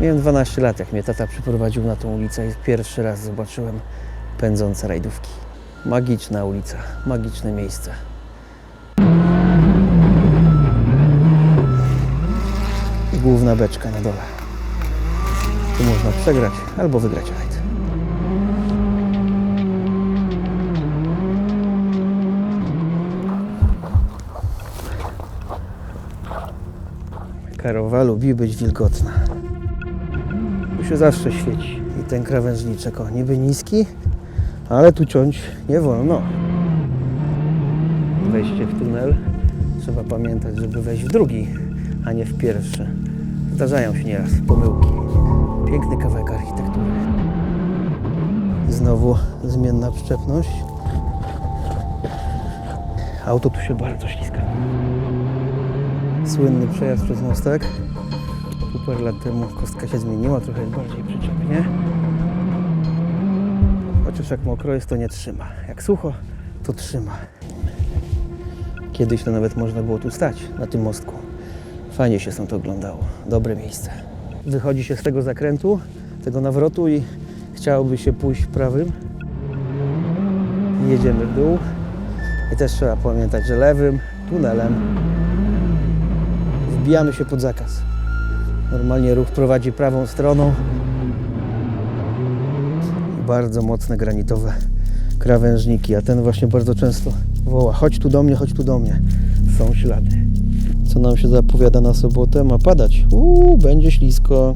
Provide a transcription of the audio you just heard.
Miałem 12 lat, jak mnie tata przyprowadził na tą ulicę i pierwszy raz zobaczyłem pędzące rajdówki. Magiczna ulica, magiczne miejsce. Główna beczka na dole. Tu można przegrać albo wygrać rajd. Karowa lubi być wilgotna. Się zawsze świeci. I ten krawężniczek, o, niby niski, ale tu ciąć nie wolno. Wejście w tunel. Trzeba pamiętać, żeby wejść w drugi, a nie w pierwszy. Zdarzają się nieraz pomyłki. Piękny kawałek architektury. Znowu zmienna przyczepność. Auto tu się bardzo śliska. Słynny przejazd przez mostek. Super lat temu kostka się zmieniła, trochę bardziej przyczepnie. Chociaż jak mokro jest, to nie trzyma. Jak sucho, to trzyma. Kiedyś to nawet można było tu stać, na tym mostku. Fajnie się stąd oglądało. Dobre miejsce. Wychodzi się z tego zakrętu, tego nawrotu i chciałoby się pójść prawym. Jedziemy w dół. I też trzeba pamiętać, że lewym tunelem wbijamy się pod zakaz. Normalnie ruch prowadzi prawą stroną. Bardzo mocne granitowe krawężniki, a ten właśnie bardzo często woła chodź tu do mnie, chodź tu do mnie. Są ślady. Co nam się zapowiada na sobotę? Ma padać. Uuu, będzie ślisko.